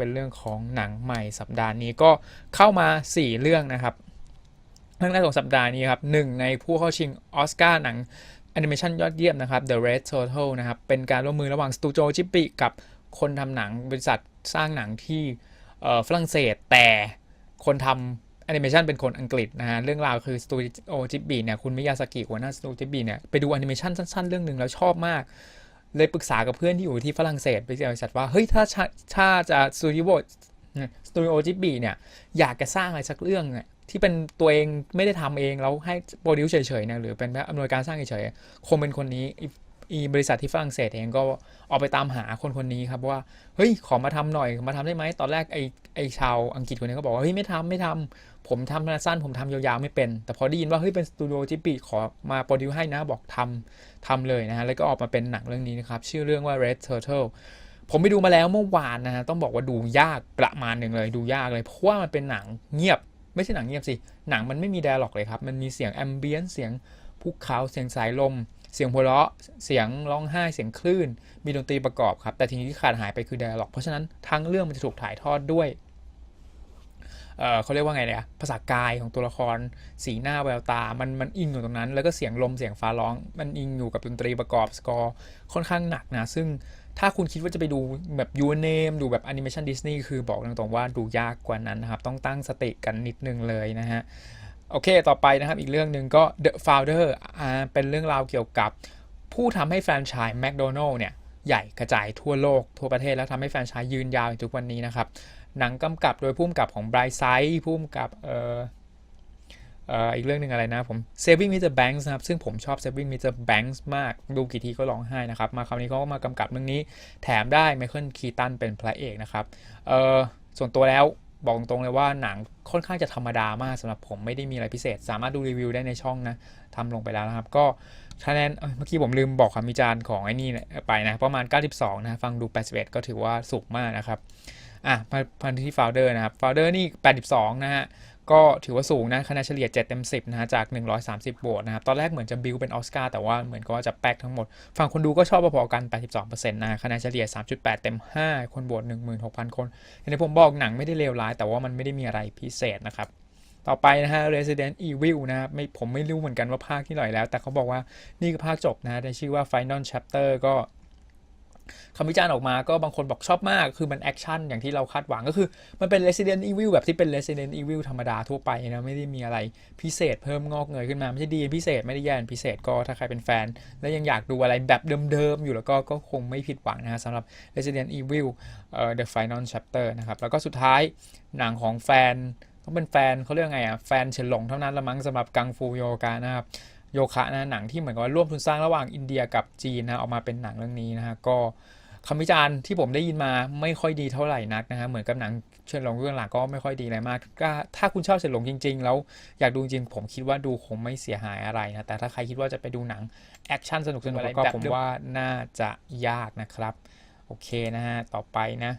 เป็นเรื่องของหนังใหม่สัปดาห์นี้ก็เข้ามา 4 เรื่องนะครับเรื่องแรกของสัปดาห์นี้ครับหนึ่งในผู้เข้าชิงออสการ์หนังแอนิเมชันยอดเยี่ยมนะครับ The Red Turtle นะครับ เป็นการร่วมมือระหว่างสตูดิโอจิปปีกับคนทำหนังบริษัทสร้างหนังที่ฝรั่งเศสแต่คนทำแอนิเมชันเป็นคนอังกฤษนะฮะ เรื่องราวคือสตูดิโอจิปปีเนี่ยคุณมิยาสกิหัวหน้าสตูดิโอจิปปีเนี่ยไปดูแอนิเมชันสั้นๆ เรื่องหนึ่งแล้วชอบมาก เลยปรึกษากับเพื่อนที่อยู่ที่ฝรั่งเศสไปบริษัทว่า เฮ้ย ถ้าชาถ้าจะสตูดิโอสตูดิโอจิบีเนี่ย อยากจะสร้างอะไรสักเรื่องเนี่ยที่เป็นตัวเองไม่ได้ทำเองแล้วให้โปรดิวเฉยๆนะหรือเป็นแบบอำนวยการสร้างเฉยๆคงเป็นคนนี้ อีบริษัทที่ฝรั่งเศสเองก็ออกไปตามหาคนคนนี้ครับว่าเฮ้ยขอมาทำหน่อยมาทำได้ไหมตอนแรกไอไอชาวอังกฤษคนนี้ก็บอกว่าเฮ้ยไม่ทำไม่ทำผมทำสั้นผมทำยาวๆไม่เป็น แต่พอได้ยินว่าเฮ้ยเป็นสตูดิโอจิปปี้ขอมาโปรดิวให้นะบอกทำทำเลยนะฮะแล้วก็ออกมาเป็นหนังเรื่องนี้นะครับชื่อเรื่องว่า Red Turtle ผมไปดูมาแล้วเมื่อวานนะฮะต้องบอกว่าดูยากประมาณหนึ่งเลยดูยากเลยเพราะว่ามันเป็นหนังเงียบ ไม่ใช่หนังเงียบสิหนังมันไม่มีไดอะล็อกเลยครับมันมีเสียงแอมเบียนเสียงภูเขาเสียงสายลม เสียงหัวเราะ เสียงร้องไห้ เสียงคลื่น มีดนตรีประกอบครับ แต่ทีนี้ที่ขาดหายไปคือไดอะล็อก เพราะฉะนั้นทั้งเรื่องมันจะถูกถ่ายทอดด้วยเเขาเรียกว่าไงเนี่ยภาษากายของตัวละคร สีหน้าแววตา มันมันอิงอยู่ตรงนั้น แล้วก็เสียงลม เสียงฟ้าร้อง มันอิงอยู่กับดนตรีประกอบสกอร์ค่อนข้างหนักนะ ซึ่งถ้าคุณคิดว่าจะไปดูแบบ Your Name ดูแบบแอนิเมชันดิสนีย์คือบอกตรงๆว่าดูยากกว่านั้นนะครับ ต้องตั้งสติกันนิดนึงเลยนะฮะ โอเค ต่อไปนะครับ อีกเรื่องหนึ่งก็ The Founder อ่าเป็นเรื่องราวเกี่ยวกับผู้ทำให้แฟรนไชส์แมคโดนัลล์เนี่ยใหญ่กระจายทั่วโลก ทั่วประเทศแล้วทำให้แฟรนไชส์ยืนยาวถึงทุกวันนี้นะครับ หนังกำกับโดยผู้กำกับของ Bright Side ผู้กำกับเอ่อเอ่ออีกเรื่องหนึ่งอะไรนะผม Saving Mr. Banks นะครับ ซึ่งผมชอบ Saving Mr. Banks มาก ดูกี่ทีก็ร้องไห้นะครับ มาคราวนี้เขาก็มากำกับเรื่องนี้ แถมได้ไมเคิลคีตันเป็นพระเอกนะครับเอ่อส่วนตัวแล้ว บอกตรงเลยว่าหนังค่อนข้างจะธรรมดามากสำหรับผมไม่ได้มีอะไรพิเศษ สามารถดูรีวิวได้ในช่องนะทำลงไปแล้วนะครับ ก็คะแนนเมื่อกี้ผมลืมบอกคำวิจารณ์ของไอ้นี่ไปนะ ประมาณ 92 นะฟังดู 81 ก็ถือว่าสูงมากนะครับอะมาพันที่โฟลเดอร์นะครับโฟลเดอร์นี่ 82 นะฮะ ก็ถือว่าสูงนะคะแนนเฉลี่ย 7 เต็ม 10 นะฮะ จาก 130 โหวตนะครับ ตอนแรกเหมือนจะบิวเป็นออสการ์แต่ว่าเหมือนก็จะแป๊กทั้งหมด ฝั่งคนดูก็ชอบพอๆกัน 82%นะคะแนนเฉลี่ย 3.8 เต็ม 5 คนโหวต16,000 คนอย่างที่ผมบอกหนังไม่ได้เลวร้าย แต่ว่ามันไม่ได้มีอะไรพิเศษนะครับต่อไปนะฮะ Resident Evil นะครับไม่ผมไม่รู้เหมือนกันว่าภาคที่ไหนแล้ว แต่เขาบอกว่านี่คือภาคจบนะฮะในชื่อว่า Final Chapter ก็ คำวิจารณ์ออกมาก็บางคนบอกชอบมาก คือมันแอคชั่นอย่างที่เราคาดหวังก็คือ มันเป็น Resident Evil แบบที่เป็น Resident Evil ธรรมดาทั่วไปนะ ไม่ได้มีอะไรพิเศษเพิ่มงอกเงยขึ้นมา ไม่ใช่ดีพิเศษไม่ได้แย่พิเศษก็ถ้าใครเป็นแฟน และยังอยากดูอะไรแบบเดิมๆอยู่แล้วก็ก็คงไม่ผิดหวังนะฮะสำหรับ Resident Evil เอ่อ The Final Chapter นะครับแล้วก็สุดท้ายหนังของแฟนต้องเป็นแฟนเขาเรียกไงอะแฟนเฉินหลงเท่านั้นละมั้งสำหรับกังฟูโยกานะครับ โยคะนะหนังที่เหมือนกับว่าร่วมทุนสร้างระหว่างอินเดียกับจีนนะออกมาเป็นหนังเรื่องนี้นะฮะก็คำวิจารณ์ที่ผมได้ยินมาไม่ค่อยดีเท่าไหร่นักนะฮะเหมือนกับหนังเฉินหลงเรื่องหลังก็ไม่ค่อยดีอะไรมากก็ถ้าคุณชอบเฉินหลงจริง ๆ แล้วอยากดูจริงผมคิดว่าดูคงไม่เสียหายอะไรนะแต่ถ้าใครคิดว่าจะไปดูหนังแอคชั่นสนุกๆแล้วก็ผมว่าน่าจะยากนะครับโอเคนะฮะต่อไปนะ